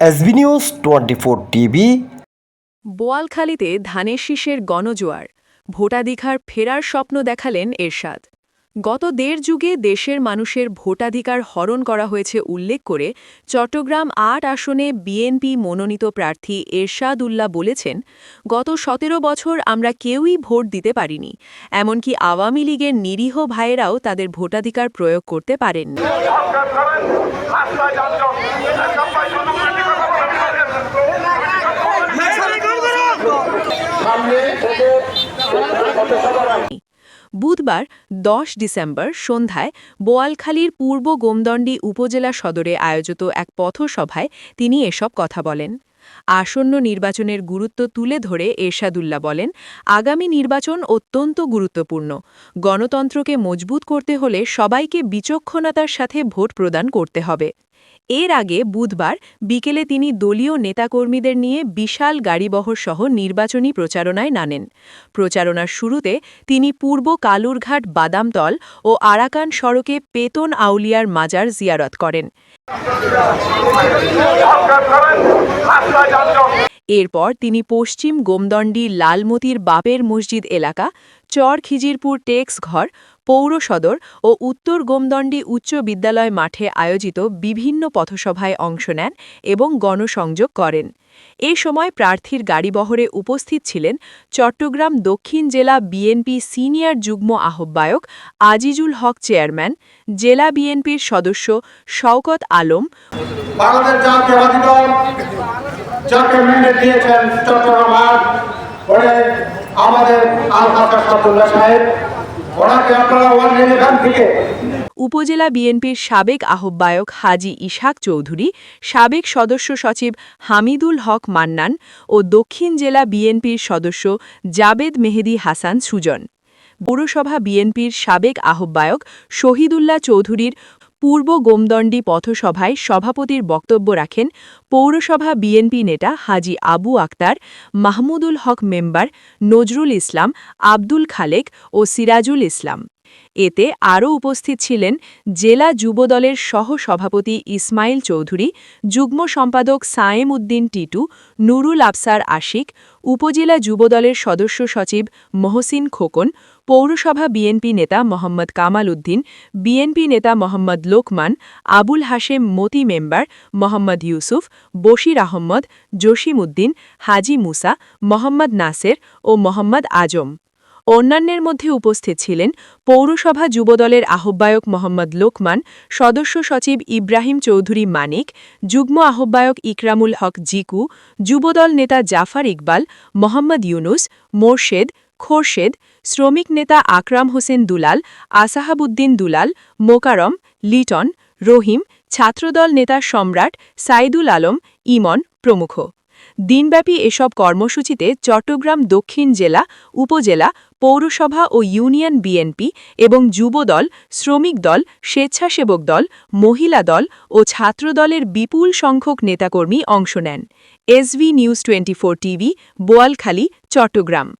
SB news twenty four TV বোয়ালখালীতে ধানের শীষের গণজোয়ার। ভোটাধিকার ফেরার স্বপ্ন দেখালেন এরশাদ। গত দেড় যুগে দেশের মানুষের ভোটাধিকার হরণ করা হয়েছে উল্লেখ করে চট্টগ্রাম আট আসনে বিএনপি মনোনীত প্রার্থী এরশাদ উল্লাহ বলেছেন, গত সতেরো বছর আমরা কেউই ভোট দিতে পারিনি। এমনকি আওয়ামী লীগের নিরীহ ভাইয়েরাও তাদের ভোটাধিকার প্রয়োগ করতে পারেননি। বুধবার দশ ডিসেম্বর সন্ধ্যায় বোয়ালখালীর পূর্ব গোমদণ্ডী উপজেলা সদরে আয়োজিত এক পথসভায় তিনি এসব কথা বলেন। আসন্ন নির্বাচনের গুরুত্ব তুলে ধরে এরশাদুল্লাহ বলেন, আগামী নির্বাচন অত্যন্ত গুরুত্বপূর্ণ। গণতন্ত্রকে মজবুত করতে হলে সবাইকে বিচক্ষণতার সাথে ভোট প্রদান করতে হবে। এর আগে বুধবার বিকেলে তিনি দলীয় নেতাকর্মীদের নিয়ে বিশাল গাড়িবহর সহ নির্বাচনী প্রচারণায় নানেন প্রচারণার শুরুতে তিনি পূর্ব কালুরঘাট বাদামতল ও আরাকান সড়কে পেতন আউলিয়ার মাজার জিয়ারত করেন। এরপর তিনি পশ্চিম গোমদণ্ডী লালমতির বাপের মসজিদ এলাকা চর খিজিরপুর টেক্স ঘর পৌর সদর ও উত্তর গোমদণ্ডী উচ্চ বিদ্যালয় মাঠে আয়োজিত বিভিন্ন পথসভায় অংশ নেন এবং গণসংযোগ করেন। এ সময় প্রার্থীর গাড়িবহরে উপস্থিত ছিলেন চট্টগ্রাম দক্ষিণ জেলা বিএনপি সিনিয়র যুগ্ম আহ্বায়ক আজিজুল হক চেয়ারম্যান, জেলা বিএনপির সদস্য শওকত আলম। আমাদের আল সাহেব উপজেলা বিএনপির সাবেক আহ্বায়ক হাজি ইশাক চৌধুরী, সাবেক সদস্য সচিব হামিদুল হক মান্নান ও দক্ষিণ জেলা বিএনপির সদস্য জাবেদ মেহেদি হাসান সুজন। পৌরসভা বিএনপির সাবেক আহ্বায়ক শহীদুল্লাহ চৌধুরীর পূর্ব গোমদণ্ডী পথসভায় সভাপতির বক্তব্য রাখেন পৌরসভা বিএনপি নেতা হাজি আবু আক্তার, মাহমুদুল হক মেম্বার নজরুল ইসলাম, আব্দুল খালেক ও সিরাজুল ইসলাম। এতে আরও উপস্থিত ছিলেন জেলা যুবদলের সহ-সভাপতি ইসমাইল চৌধুরী, যুগ্ম সম্পাদক সায়েম উদ্দিন টিটু, নুরুল আফসার আশিক, উপজেলা যুবদলের সদস্য সচিব মহসিন খোকন, পৌরসভা বিএনপি নেতা মোহাম্মদ কামাল উদ্দিন, বিএনপি নেতা মোহাম্মদ লোকমান, আবুল হাশেম মতি মেম্বার মোহাম্মদ ইউসুফ, বশির আহম্মদ, জসিম উদ্দিন, হাজি মুসা, মোহাম্মদ নাসের ও মোহাম্মদ আজম। অন্যান্যের মধ্যে উপস্থিত ছিলেন পৌরসভা যুবদলের আহ্বায়ক মোহাম্মদ লোকমান, সদস্য সচিব ইব্রাহিম চৌধুরী মানিক, যুগ্ম আহ্বায়ক ইকরামুল হক জিকু, যুবদল নেতা জাফর ইকবাল, মোহাম্মদ ইউনুস, মোরশেদ, খোরশেদ, শ্রমিক নেতা আকরাম হোসেন দুলাল, আসাহাবুদ্দিন দুলাল, মোকারম, লিটন, রহিম, ছাত্রদল নেতা সম্রাট সাইদুল আলম, ইমন প্রমুখ। দিনব্যাপী এসব কর্মসূচিতে চট্টগ্রাম দক্ষিণ জেলা, উপজেলা, পৌরসভা ও ইউনিয়ন বিএনপি এবং যুবদল, শ্রমিক দল, স্বেচ্ছাসেবক দল, মহিলা দল ও ছাত্রদলের বিপুল সংখ্যক নেতাকর্মী অংশ নেন। SV news twenty four TV, Boalkhali, Chattogram.